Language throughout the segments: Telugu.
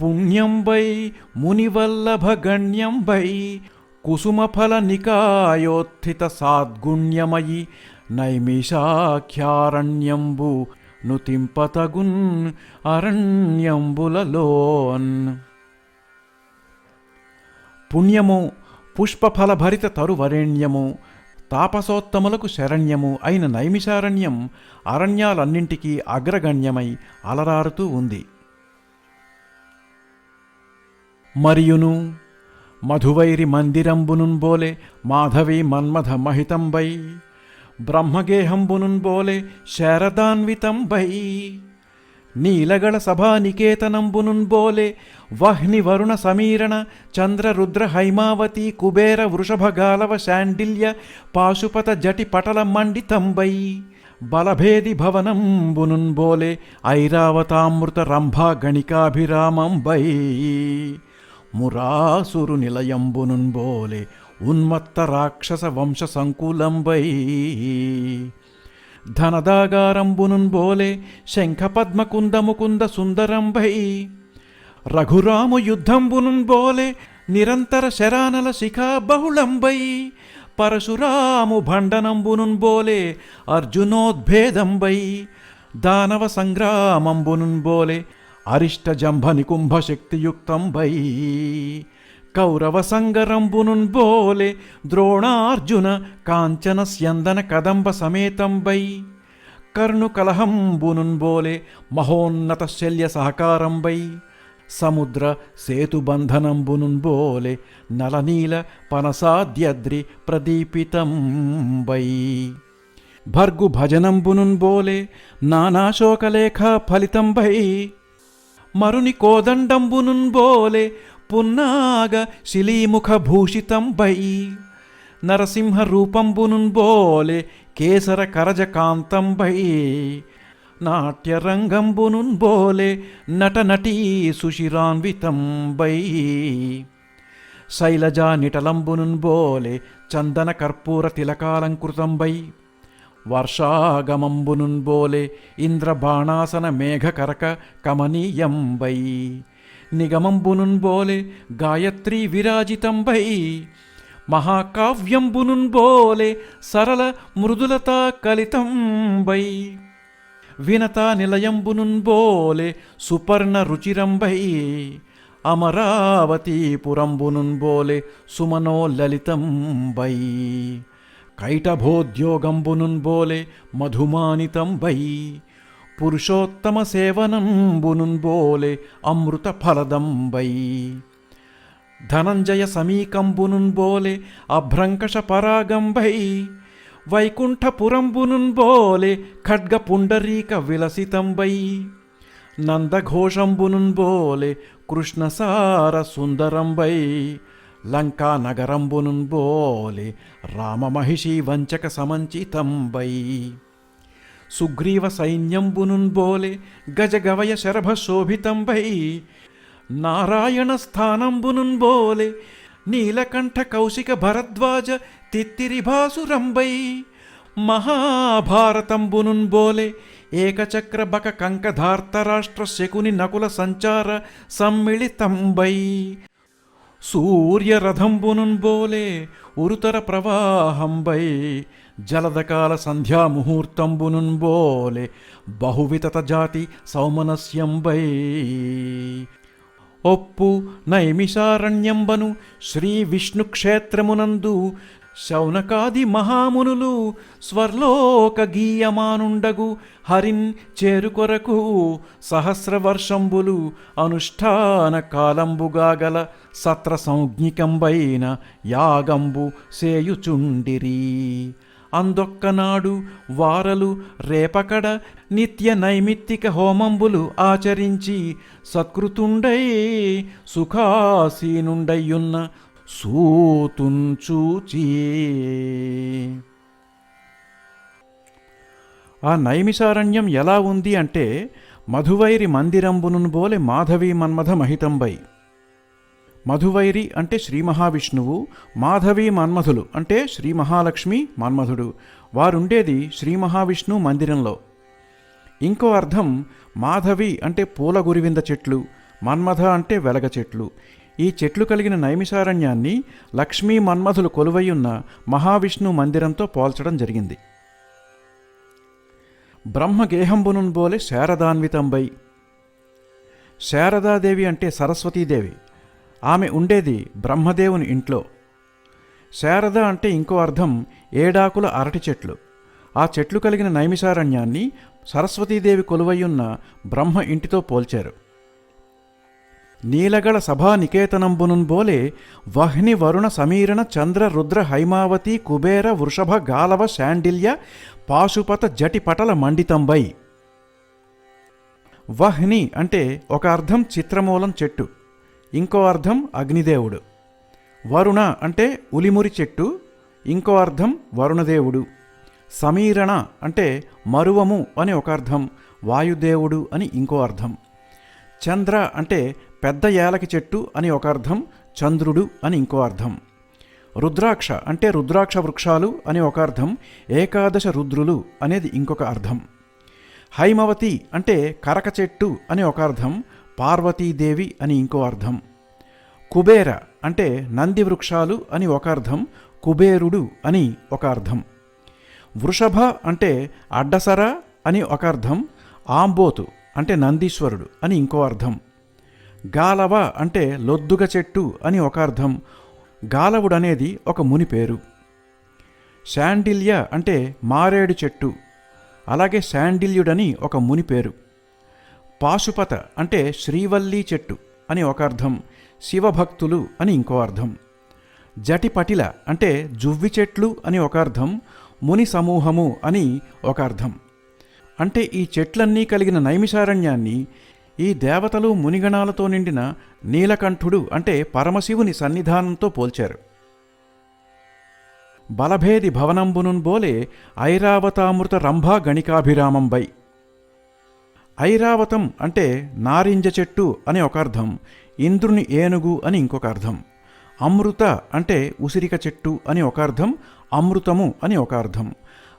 పుణ్యంబై మునివల్లభగణ్యంబై కుసుమఫల నికాయోత్థిత సాద్గుణ్యమయి నైమిషాఖ్యారణ్యంబు నుతింపతగున్ అరణ్యంబులలోన్. పుణ్యము పుష్పఫలభరిత తరువరేణ్యము తాపసోత్తములకు శరణ్యము అయిన నైమిషారణ్యం అరణ్యాలన్నింటికీ అగ్రగణ్యమై అలరారుతూ ఉంది. మరియును. మధువైరి మందిరంబునుంబోలే మాధవి మన్మథ మహితంబై బ్రహ్మగేహంబునుంబోలే శారదాన్వితంబై. నీలగళ సభానికేతనంబునుంబోలే వహ్ని వరుణ సమీరణ చంద్రరుద్ర హైమావతి కుబేర వృషభగాలవ శాండిల్య పాశుపత జటి పటల మండితంబై. బలభేది భవనంబునుంబోలే ఐరావతామృత రంభా గణికాభిరామంబై. మురాసురు నిలయంబునుంబోలే ఉన్మత్త రాక్షస వంశ సంకులంబై ధనదాగారంబునున్ బోలే శంఖపద్మకుంద సుందరంబై. రఘురాము యుద్ధంబునుంబోలే నిరంతర శరానల శిఖా బహుళంబై పరశురాము భండనంబునుంబోలే అర్జునోద్భేదంబై. దానవ సంగ్రామంబునున్ అరిష్టజంభ అరిష్ట జంభ నికుంభ శక్తియుక్తంబై కౌరవ సంగరంబునున్ బోలే ద్రోణార్జున కాంచన స్యందన కదంబ సమేతంబై కర్ణు కలహంబునున్ బోలే మహోన్నత శల్య సహకారంబై సముద్ర సేతుబంధనంబునున్ బోలే నలనీల పనసాద్యద్రి ప్రదీపితంబై భర్గు భజనంబునున్ బోలే నానాశోకలేఖ ఫలితంబై మరుని కోదండంబునున్ బోలే పున్నాగ శిలీముఖ భూషితంబై నరసింహ రూపంబునున్ బోలే కేసర కరజ కాంతంబై నాట్యరంగంబునున్ బోలే నట నటీ సుశిరాన్వితంబై శైలజా నిటలంబునున్ బోలే చందన కర్పూర తిలకాలంకృతంబై వర్షాగమంబునున్బోలే ఇంద్రబాణాసన మేఘకరక కమనీయంబై నిగమంబునున్ బోలే గాయత్రీ విరాజితంబై మహాకావ్యంబునున్బోలే సరళ మృదులతా కలితంబై వినతా నిలయంబునున్బోలే సుపర్ణ రుచిరంబై అమరావతీపురంబునున్ బోలే సుమనో లలితంబై కైటభోద్యోగంబునున్బోలే మధుమానితంబై పురుషోత్తమ సేవనంబునున్బోలే అమృత ఫలదంబై ధనంజయ సమీకంబునున్బోలే అభ్రంకష పరాగంబై వైకుంఠపురంబునున్ బోలే ఖడ్గ పుండరీక విలసితంబై నందఘోషంబునున్బోలే కృష్ణసార సుందరంబై లంకా నగరంబునున్ బోలే రామమహిషి వంచక సమంచితంబై సుగ్రీవ సైన్యంబునున్ బోలే గజగవయ శరభ శోభితంబై నారాయణ స్థానంబునున్ బోలే నీలకంఠ కౌశిక భరద్వాజ తిత్తిరిభాసురంబై మహాభారతంబునున్ బోలే ఏకచక్ర బక కంకధార్తరాష్ట్ర శకుని నకుల సంచార సమ్మిళితంబై సూర్యరథంబునున్బోలే ఉరుతర ప్రవాహంబై జలదకాల సంధ్యాముహూర్తంబునున్బోలే బహువితత జాతి సౌమనస్యంబై. ఒప్పు నైమిషారణ్యంబను శ్రీ విష్ణుక్షేత్రమునందు శౌనకాది మహామునులు స్వర్లోక గీయమానుండగు హరిన్ చేరుకొరకు సహస్రవర్షంబులు అనుష్ఠాన కాలంబుగా గల సత్ర సంజ్ఞికంబైన యాగంబు సేయుచుండిరి. అందొక్కనాడు వారలు రేపకడ నిత్య నైమిత్తిక హోమంబులు ఆచరించి సత్కృతుండై సుఖాసీనుండయ్యున్న సూతుంచూచి. ఆ నైమిషారణ్యం ఎలా ఉంది అంటే మధువైరి మందిరంబునున్ బోలె మాధవి మన్మథ మహితంబై. మధువైరి అంటే శ్రీ మహావిష్ణువు మాధవి మన్మధులు అంటే శ్రీ మహాలక్ష్మి మన్మధుడు వారుండేది శ్రీ మహావిష్ణు మందిరంలో. ఇంకో అర్థం మాధవి అంటే పూల గురివింద చెట్లు మన్మథ అంటే వెలగ చెట్లు. ఈ చెట్లు కలిగిన నైమిషారణ్యాన్ని లక్ష్మీ మన్మధులు కొలువైయున్న మహావిష్ణు మందిరంతో పోల్చడం జరిగింది. బ్రహ్మగేహంబునున్ బోలే శారదాన్వితంబై. శారదాదేవి అంటే సరస్వతీదేవి. ఆమె ఉండేది బ్రహ్మదేవుని ఇంట్లో. శారద అంటే ఇంకో అర్థం ఏడాకుల అరటి చెట్లు. ఆ చెట్లు కలిగిన నైమిషారణ్యాన్ని సరస్వతీదేవి కొలువయ్యున్న బ్రహ్మ ఇంటితో పోల్చారు. నీలగళ సభానికేతనంబునున్ బోలే వహ్ని వరుణ సమీరణ చంద్ర రుద్ర హైమావతి కుబేర వృషభ గాలవ శాండిల్య పాశుపత జటిపటల మండితంబై. వహ్ని అంటే ఒక అర్థం చిత్రమూలం చెట్టు ఇంకో అర్థం అగ్నిదేవుడు. వరుణ అంటే ఉలిమురి చెట్టు ఇంకో అర్థం వరుణదేవుడు. సమీరణ అంటే మరువము అని ఒక అర్థం వాయుదేవుడు అని ఇంకో అర్థం. చంద్ర అంటే పెద్ద ఏలకి చెట్టు అని ఒక అర్థం చంద్రుడు అని ఇంకో అర్థం. రుద్రాక్ష అంటే రుద్రాక్ష వృక్షాలు అని ఒక అర్థం ఏకాదశ రుద్రులు అనేది ఇంకొక అర్థం. హైమవతి అంటే కరక చెట్టు అని ఒక అర్థం పార్వతీదేవి అని ఇంకో అర్థం. కుబేర అంటే నంది వృక్షాలు అని ఒక అర్థం కుబేరుడు అని ఒక అర్థం. వృషభ అంటే అడ్డసర అని ఒక అర్థం ఆంబోతు అంటే నందీశ్వరుడు అని ఇంకో అర్థం. గాలవ అంటే లొద్దుగ చెట్టు అని ఒక అర్థం. గాలవుడు అనేది ఒక ముని పేరు. శాండిల్య అంటే మారేడు చెట్టు. అలాగే శాండిల్యుడని ఒక ముని పేరు. పాశుపత అంటే శ్రీవల్లి చెట్టు అని ఒక అర్థం. శివభక్తులు అని ఇంకో అర్థం. జటిపటిల అంటే జువ్వి చెట్లు అని ఒక అర్థం. ముని సమూహము అని ఒక అర్థం. అంటే ఈ చెట్లన్నీ కలిగిన నైమిషారణ్యాన్ని ఈ దేవతలు మునిగణాలతో నిండిన నీలకంఠుడు అంటే పరమశివుని సన్నిధానంతో పోల్చారు. బలభేది భవనంబునున్ బోలే ఐరావతామృత రంభా గణికాభిరామంబై. ఐరావతం అంటే నారింజ చెట్టు అని ఒక అర్థం ఇంద్రుని ఏనుగు అని ఇంకొక అర్థం అమృత అంటే ఉసిరిక చెట్టు అని ఒక అర్థం అమృతము అని ఒక అర్థం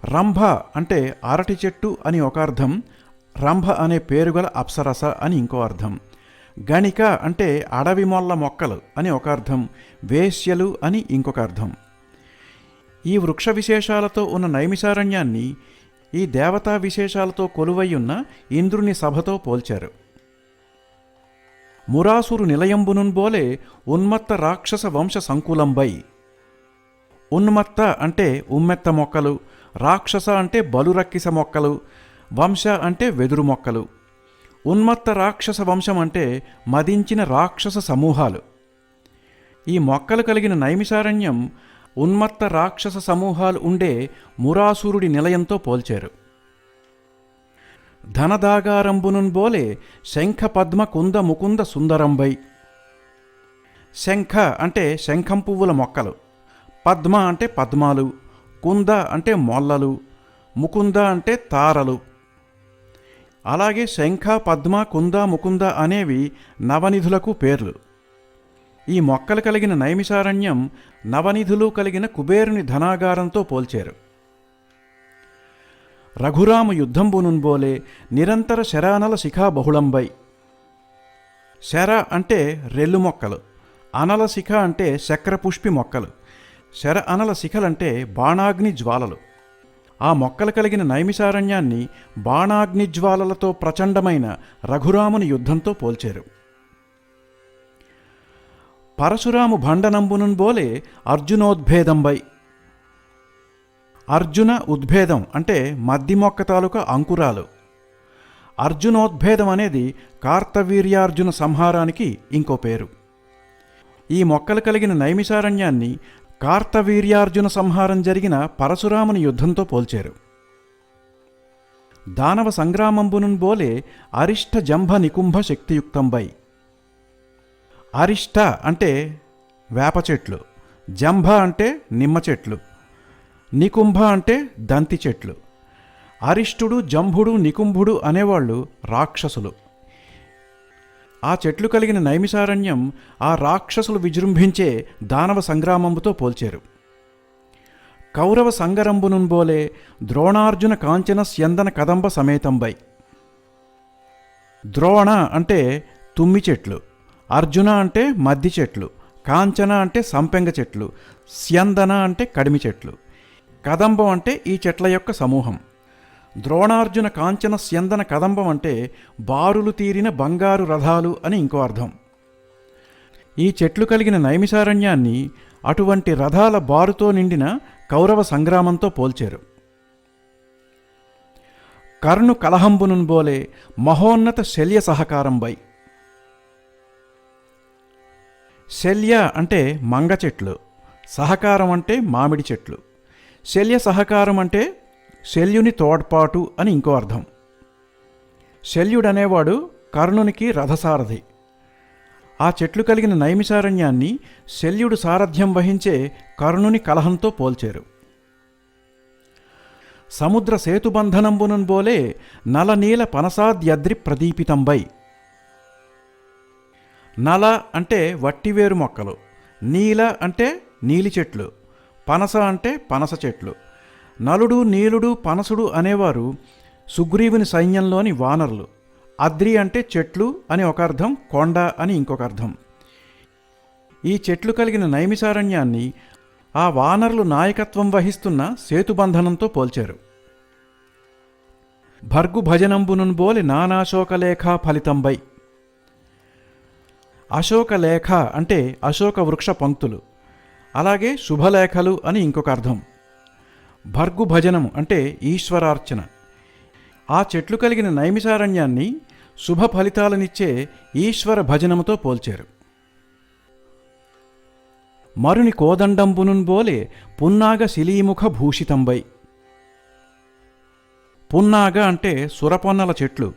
రంభ అంటే అరటి చెట్టు అని ఒక అర్థం రంభ అనే పేరుగల అప్సరస అని ఇంకో అర్థం. గణిక అంటే అడవి మొల్ల మొక్కలు అని ఒక అర్థం వేశ్యలు అని ఇంకొక అర్థం. ఈ వృక్ష విశేషాలతో ఉన్న నైమిషారణ్యాన్ని ఈ దేవతా విశేషాలతో కొలువయ్యున్న ఇంద్రుని సభతో పోల్చారు. మురాసురు నిలయంబునున్బోలే ఉన్మత్త రాక్షస వంశ సంకులంబై. ఉన్మత్త అంటే ఉమ్మెత్త మొక్కలు రాక్షస అంటే బలురక్కిస మొక్కలు వంశ అంటే వెదురు మొక్కలు. ఉన్మత్త రాక్షస వంశం అంటే మదించిన రాక్షస సమూహాలు. ఈ మొక్కలు కలిగిన నైమిషారణ్యం ఉన్మత్త రాక్షస సమూహాలు ఉండే మురాసురుడి నిలయంతో పోల్చారు. ధనదాగారంబునున్ బోలే శంఖ పద్మ కుంద ముకుంద సుందరంబై. శంఖ అంటే శంఖం పువ్వుల మొక్కలు. పద్మ అంటే పద్మాలు. కుంద అంటే మొల్లలు. ముకుంద అంటే తారలు. అలాగే శంఖ పద్మ కుంద ముకుంద అనేవి నవనిధులకు పేర్లు. ఈ మొక్కలు కలిగిన నైమిసారణ్యం నవనిధులు కలిగిన కుబేరుని ధనాగారంతో పోల్చారు. రఘురామ యుద్ధంబునున్బోలే నిరంతర శరానల శిఖా బహుళంబై. శర అంటే రెల్లు మొక్కలు అనల శిఖ అంటే శక్రపుష్పి మొక్కలు శర అనల శిఖలంటే బాణాగ్ని జ్వాలలు. ఆ మొక్కలు కలిగిన నైమిషారణ్యాన్ని బాణాగ్ని జ్వాలలతో ప్రచండమైన రఘురాముని యుద్ధంతో పోల్చారు. పరశురాము భండనంబునున్ బోలే అర్జునోద్భేదంబై. అర్జున ఉద్భేదం అంటే మద్ది మొక్క తాలూకా అంకురాలు. అర్జునోద్భేదం అనేది కార్తవీర్యార్జున సంహారానికి ఇంకో పేరు. ఈ మొక్కలు కలిగిన నైమిషారణ్యాన్ని కార్తవీర్యార్జున సంహారం జరిగిన పరశురాముని యుద్ధంతో పోల్చారు. దానవ సంగ్రామంబునున్ బోలే అరిష్ట జంభ నికుంభ శక్తియుక్తంబై. అరిష్ట అంటే వేప చెట్లు జంభ అంటే నిమ్మ చెట్లు నికుంభ అంటే దంతి చెట్లు. అరిష్టుడు జంభుడు నికుంభుడు అనేవాళ్ళు రాక్షసులు. ఆ చెట్లు కలిగిన నైమిసారణ్యం ఆ రాక్షసులు విజృంభించే దానవ సంగ్రామంతో పోల్చారు. కౌరవ సంగరంబునుంబోలే ద్రోణార్జున కాంచన స్యందన కదంబ సమేతంబై. ద్రోణ అంటే తుమ్మి చెట్లు అర్జున అంటే మద్ది చెట్లు కాంచన అంటే సంపెంగ చెట్లు స్యందన అంటే కడిమి చెట్లు కదంబం అంటే ఈ చెట్ల యొక్క సమూహం. ద్రోణార్జున కాంచన స్యందన కదంబం అంటే బారులు తీరిన బంగారు రథాలు అని ఇంకో అర్థం. ఈ చెట్లు కలిగిన నైమిసారణ్యాన్ని అటువంటి రథాల బారుతో నిండిన కౌరవ సంగ్రామంతో పోల్చారు. కర్ణు కలహంబునున్ బోలే మహోన్నత శల్య సహకారం బై శల్య అంటే మంగ చెట్లు సహకారం అంటే మామిడి చెట్లు శల్య సహకారం అంటే శల్యుని తోడ్పాటు అని ఇంకో అర్థం. శల్యుడనేవాడు కర్ణునికి రథసారథి. ఆ చెట్లు కలిగిన నైమిసారణ్యాన్ని శల్యుడు సారథ్యం వహించే కర్ణుని కలహంతో పోల్చారు. సముద్ర సేతుబంధనంబునున్ బోలే నలనీల పనసాద్యద్రి ప్రదీపితంబై. నల అంటే వట్టివేరు మొక్కలు నీల అంటే నీలి చెట్లు పనస అంటే పనస చెట్లు నలుడు నీలుడు పనసుడు అనేవారు సుగ్రీవుని సైన్యంలోని వానరులు. అద్రి అంటే చెట్లు అని ఒక అర్థం కొండ అని ఇంకొక అర్థం. ఈ చెట్లు కలిగిన నైమిసారణ్యాన్ని ఆ వానరులు నాయకత్వం వహిస్తున్న సేతుబంధనంతో పోల్చారు. భర్గు భజనంబునున్ బోలి నానాశోకలేఖ ఫలితంబై. అశోకలేఖ అంటే అశోక వృక్ష పంక్తులు. అలాగే శుభలేఖలు అని ఇంకొక అర్థం. భర్గు భజనం అంటే ఈశ్వరార్చన. ఆ చెట్లు కలిగిన నైమిసారణ్యాన్ని శుభ ఫలితాలనిచ్చే ఈశ్వర భజనముతో పోల్చారు. మరుని కోదండంబునున్ బోలే పున్నాగ శిలీముఖ భూషితంబై. పున్నాగ అంటే సురపొన్నల చెట్లు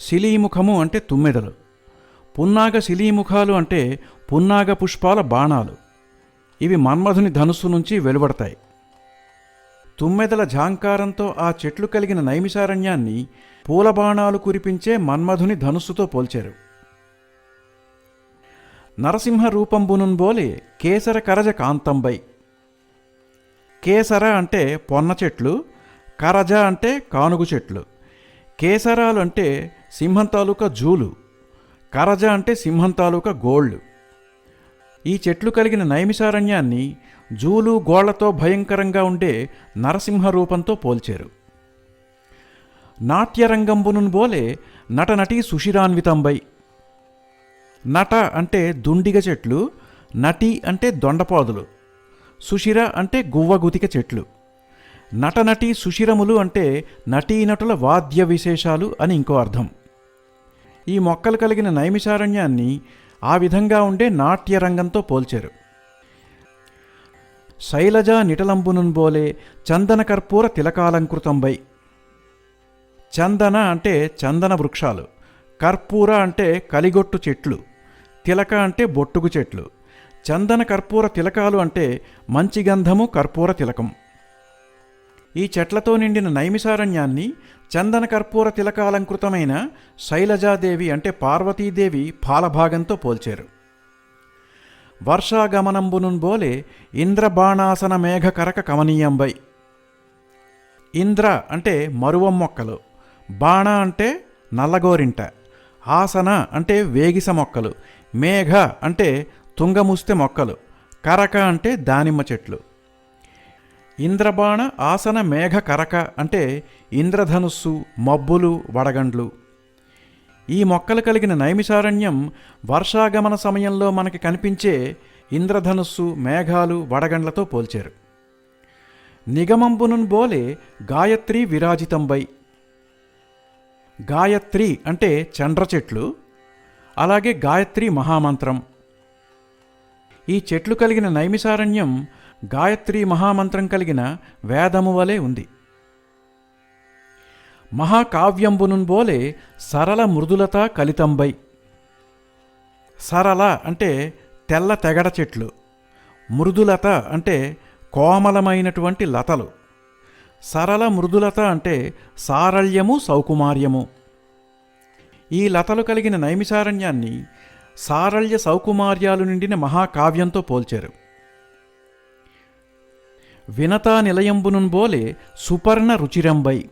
శిలీముఖము అంటే తుమ్మెదలు. పున్నాగ శిలీముఖాలు అంటే పున్నాగ పుష్పాల బాణాలు. ఇవి మన్మధుని ధనుస్సు నుంచి వెలువడతాయి. తుమ్మెదల ఝాంకారంతో ఆ చెట్లు కలిగిన నైమిసారణ్యాన్ని పూలబాణాలు కురిపించే మన్మధుని ధనుస్సుతో పోల్చారు. నరసింహ రూపంబునుంబోలే కేసర కరజ కాంతంబై. కేసర అంటే పొన్న చెట్లు కరజ అంటే కానుగు చెట్లు. కేసరాలు అంటే సింహం తాలూకా జూలు కరజ అంటే సింహం తాలూకా గోళ్ళు. ఈ చెట్లు కలిగిన నైమిసారణ్యాన్ని జూలు గోళ్ళతో భయంకరంగా ఉండే నరసింహ రూపంతో పోల్చారు. నాట్యరంగంబునున్ బోలే నటనటి సుషిరాన్వితంబై నట అంటే దుండిగ చెట్లు నటి అంటే దొండపాదులు సుషిర అంటే గువ్వగుతిక చెట్లు. నటనటి సుషిరములు అంటే నటీనటుల వాద్య విశేషాలు అని ఇంకో అర్థం. ఈ మొక్కలు కలిగిన నైమిషారణ్యాన్ని ఆ విధంగా ఉండే నాట్యరంగంతో పోల్చారు. శైలజ నిటలంబునున్ బోలే చందన కర్పూర తిలకాలంకృతంబై. చందన అంటే చందన వృక్షాలు కర్పూర అంటే కలిగొట్టు చెట్లు తిలక అంటే బొట్టుగు చెట్లు చందన కర్పూర తిలకాలు అంటే మంచి గంధము కర్పూర తిలకం. ఈ చెట్లతో నిండిన నైమిసారణ్యాన్ని చందన కర్పూర తిలకాలంకృతమైన శైలజాదేవి అంటే పార్వతీదేవి పాలభాగంతో పోల్చారు. వర్షాగమనంబునున్ బోలే ఇంద్రబాణాసన మేఘ కరక కమనీయంబై. ఇంద్ర అంటే మరువం మొక్కలు బాణ అంటే నల్లగోరింట ఆసన అంటే వేగిస మొక్కలు మేఘ అంటే తుంగముస్తె మొక్కలు కరక అంటే దానిమ్మ చెట్లు. ఇంద్రబాణ ఆసన మేఘ కరక అంటే ఇంద్రధనుస్సు మబ్బులు వడగండ్లు. ఈ మొక్కలు కలిగిన నైమిసారణ్యం వర్షాగమన సమయంలో మనకి కనిపించే ఇంద్రధనుస్సు మేఘాలు వడగండ్లతో పోల్చారు. నిగమంబునున్ బోలే గాయత్రి విరాజితంబై. గాయత్రి అంటే చండ్ర చెట్లు అలాగే గాయత్రి మహామంత్రం. ఈ చెట్లు కలిగిన నైమిసారణ్యం గాయత్రి మహామంత్రం కలిగిన వేదము వలె ఉంది. మహాకావ్యంబునుబోలే సరళ మృదులత కలితంబై. సరళ అంటే తెల్ల తెగడ చెట్లు. మృదులత అంటే కోమలమైనటువంటి లతలు. సరళ మృదులత అంటే సారళ్యము సౌకుమార్యము. ఈ లతలు కలిగిన నైమిసారణ్యాన్ని సారళ్య సౌకుమార్యాలు నిండిన మహాకావ్యంతో పోల్చారు. వినతా నిలయంబునున్ బోలే సుపర్ణ రుచిరంబై.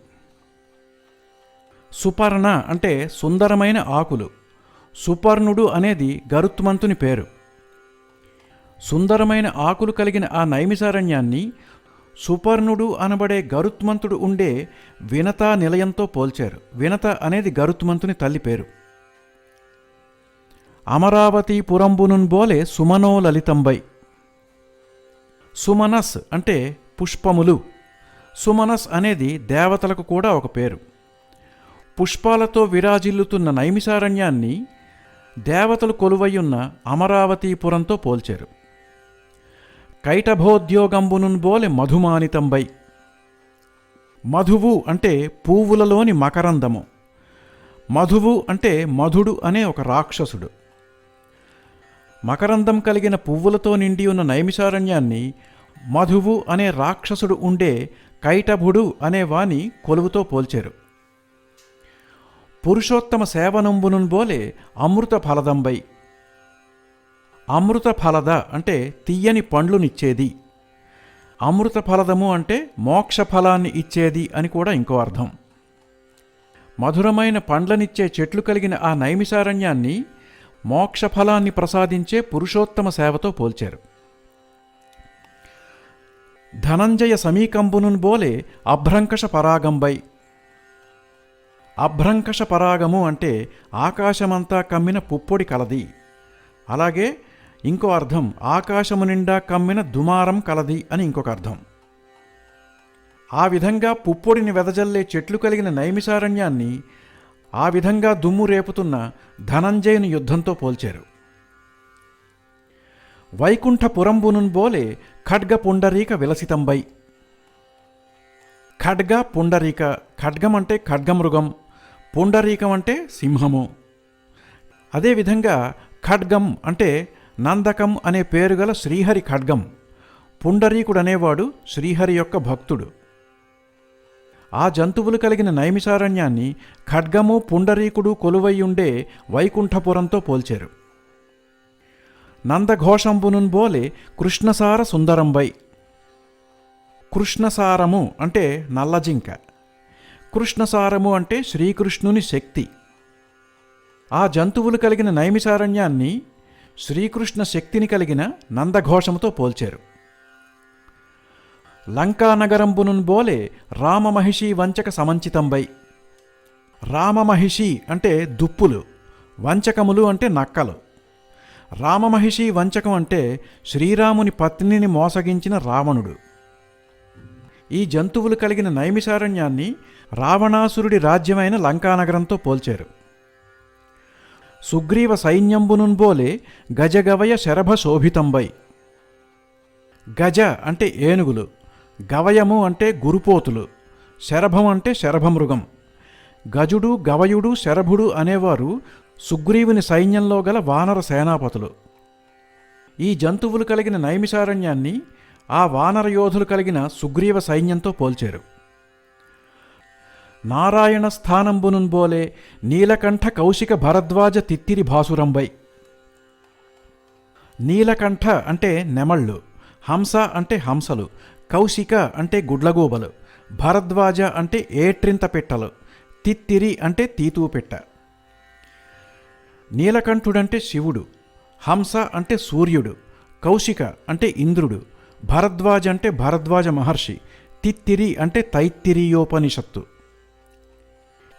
సుపర్ణ అంటే సుందరమైన ఆకులు. సుపర్ణుడు అనేది గరుత్మంతుని పేరు. సుందరమైన ఆకులు కలిగిన ఆ నైమిసారణ్యాన్ని సుపర్ణుడు అనబడే గరుత్మంతుడు ఉండే వినత నిలయంతో పోల్చారు. వినత అనేది గరుత్మంతుని తల్లి పేరు. అమరావతి పురంబునున్ బోలే సుమనో లలితంబై. సుమనస్ అంటే పుష్పములు. సుమనస్ అనేది దేవతలకు కూడా ఒక పేరు. పుష్పాలతో విరాజిల్లుతున్న నైమిసారణ్యాన్ని దేవతలు కొలువయ్యున్న అమరావతీపురంతో పోల్చారు. కైటభోద్యోగంబునున్ బోలె మధుమానితంబై. మధువు అంటే పువ్వులలోని మకరందము. మధువు అంటే మధుడు అనే ఒక రాక్షసుడు. మకరందం కలిగిన పువ్వులతో నిండి ఉన్న నైమిషారణ్యాన్ని మధువు అనే రాక్షసుడు ఉండే కైటభుడు అనేవాని కొలువుతో పోల్చారు. పురుషోత్తమ సేవనంబునున్ బోలే అమృత ఫలదంబై. అమృత ఫలద అంటే తీయని పండ్లునిచ్చేది. అమృత ఫలదము అంటే మోక్ష ఫలాన్ని ఇచ్చేది అని కూడా ఇంకో అర్థం. మధురమైన పండ్లనిచ్చే చెట్లు కలిగిన ఆ నైమిషారణ్యాన్ని మోక్ష ఫలాన్ని ప్రసాదించే పురుషోత్తమ సేవతో పోల్చారు. ధనంజయ సమీకంబునున్ బోలే అభ్రంకష పరాగంబై. అభ్రంకష పరాగము అంటే ఆకాశమంతా కమ్మిన పుప్పొడి కలది. అలాగే ఇంకో అర్థం ఆకాశము నిండా కమ్మిన దుమారం కలది అని ఇంకొక అర్థం. ఆ విధంగా పుప్పొడిని వెదజల్లే చెట్లు కలిగిన నైమిసారణ్యాన్ని ఆ విధంగా దుమ్ము రేపుతున్న ధనంజయుని యుద్ధంతో పోల్చారు. వైకుంఠపురంబునున్ బోలే ఖడ్గ పుండరీక విలసితంబై. ఖడ్గ పుండరీక ఖడ్గం అంటే ఖడ్గమృగం పుండరీకం అంటే సింహము అదేవిధంగా ఖడ్గం అంటే నందకం అనే పేరు గల శ్రీహరి ఖడ్గం. పుండరీకుడు అనేవాడు శ్రీహరి యొక్క భక్తుడు. ఆ జంతువులు కలిగిన నైమిషారణ్యాన్ని ఖడ్గము పుండరీకుడు కొలువై ఉండే వైకుంఠపురంతో పోల్చారు. నందఘోషంబునున్ బోలే కృష్ణసార సుందరంబై. కృష్ణసారము అంటే నల్లజింక. కృష్ణసారము అంటే శ్రీకృష్ణుని శక్తి. ఆ జంతువులు కలిగిన నైమిషారణ్యాన్ని శ్రీకృష్ణ శక్తిని కలిగిన నందఘోషముతో పోల్చారు. లంకానగరంబునున్ బోలే రామమహిషి వంచక సమంచితంబై. రామమహిషి అంటే దుప్పులు వంచకములు అంటే నక్కలు. రామమహిషి వంచకం అంటే శ్రీరాముని పత్నిని మోసగించిన రావణుడు. ఈ జంతువులు కలిగిన నైమిషారణ్యాన్ని రావణాసురుడి రాజ్యమైన లంకానగరంతో పోల్చారు. సుగ్రీవ సైన్యంబునున్ బోలే గజగవయ శరభ శోభితంబై. గజ అంటే ఏనుగులు గవయము అంటే గురుపోతులు శరభం అంటే శరభమృగం. గజుడు గవయుడు శరభుడు అనేవారు సుగ్రీవుని సైన్యంలో గల వానర సేనాపతులు. ఈ జంతువులు కలిగిన నైమిషారణ్యాన్ని ఆ వానర యోధులు కలిగిన సుగ్రీవ సైన్యంతో పోల్చారు. నారాయణ స్థానంబునున్ బోలే నీలకంఠ కౌశిక భరద్వాజ తిత్తిరి భాసురంబై. నీలకంఠ అంటే నెమళ్ళు హంస అంటే హంసలు కౌశిక అంటే గుడ్లగూబలు భరద్వాజ అంటే ఏట్రింత పెట్టలు తిత్తిరి అంటే తీతువు పెట్ట నీలకంఠుడంటే శివుడు హంస అంటే సూర్యుడు కౌశిక అంటే ఇంద్రుడు భరద్వాజ అంటే భరద్వాజ మహర్షి తిత్తిరి అంటే తైత్తిరీయోపనిషత్తు.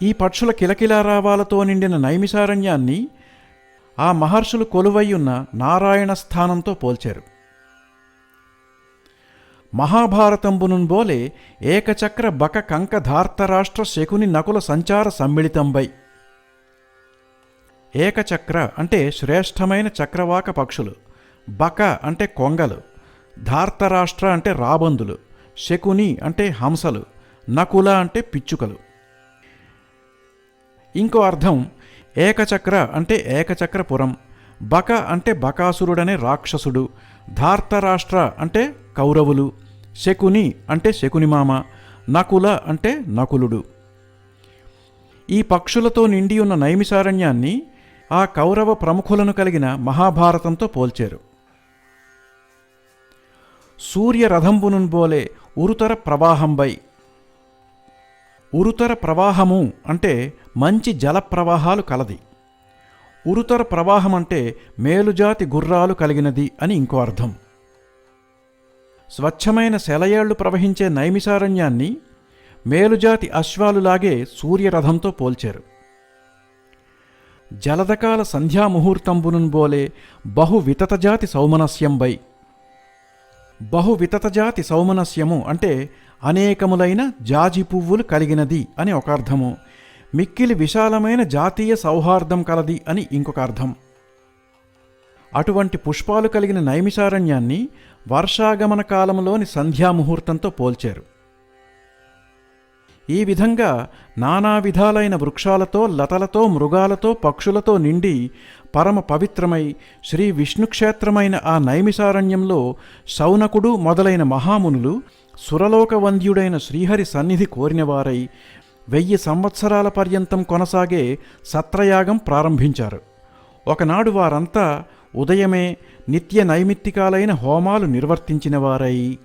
ఈ పక్షుల కిలకిలారావాలతో నిండిన నైమిసారణ్యాన్ని ఆ మహర్షులు కొలువయ్యున్న నారాయణ స్థానంతో పోల్చారు. మహాభారతంబునున్ బోలే ఏకచక్ర బక కంకధార్తరాష్ట్ర శకుని నకుల సంచార సమ్మిళితంబై. ఏకచక్ర అంటే శ్రేష్టమైన చక్రవాక పక్షులు. బక అంటే కొంగలు. ధార్తరాష్ట్ర అంటే రాబందులు. శకుని అంటే హంసలు. నకుల అంటే పిచ్చుకలు. ఇంకో అర్థం ఏకచక్ర అంటే ఏకచక్రపురం. బక అంటే బకాసురుడనే రాక్షసుడు. ధార్తరాష్ట్ర అంటే కౌరవులు. శకుని అంటే శకునిమామ నకుల అంటే నకులుడు. ఈ పక్షులతో నిండి ఉన్న నైమిసారణ్యాన్ని ఆ కౌరవ ప్రముఖులను కలిగిన మహాభారతంతో పోల్చారు. సూర్యరథంబునున్ బోలే ఉరుతర ప్రవాహంబై. ఉరుతర ప్రవాహము అంటే మంచి జల ప్రవాహాలు కలది. ఉరుతర ప్రవాహం అంటే మేలుజాతి గుర్రాలు కలిగినది అని ఇంకో అర్థం. స్వచ్ఛమైన సెలయేళ్ళు ప్రవహించే నైమిసారణ్యాన్ని మేలుజాతి అశ్వాలులాగే సూర్యరథంతో పోల్చారు. జలదకాల సంధ్యాముహూర్తంబునున్ బోలే బహు వితతజాతి సౌమనస్యంబై. బహు వితతజాతి సౌమనస్యము అంటే అనేకములైన జాజి పువ్వులు కలిగినది అని ఒక అర్థము. మిక్కిలి విశాలమైన జాతీయ సౌహార్దం కలది అని ఇంకొక అర్థం. అటువంటి పుష్పాలు కలిగిన నైమిషారణ్యాన్ని వర్షాగమన కాలంలోని సంధ్యాముహూర్తంతో పోల్చారు. ఈ విధంగా నానా విధాలైన వృక్షాలతో లతలతో మృగాలతో పక్షులతో నిండి పరమ పవిత్రమై శ్రీ విష్ణుక్షేత్రమైన ఆ నైమిసారణ్యంలో శౌనకుడు మొదలైన మహామునులు సురలోకవంద్యుడైన శ్రీహరి సన్నిధి కోరినవారై వెయ్యి సంవత్సరాల పర్యంతం కొనసాగే సత్రయాగం ప్రారంభించారు. ఒకనాడు వారంతా ఉదయమే నిత్య నైమిత్తికాలైన హోమాలు నిర్వర్తించినవారై.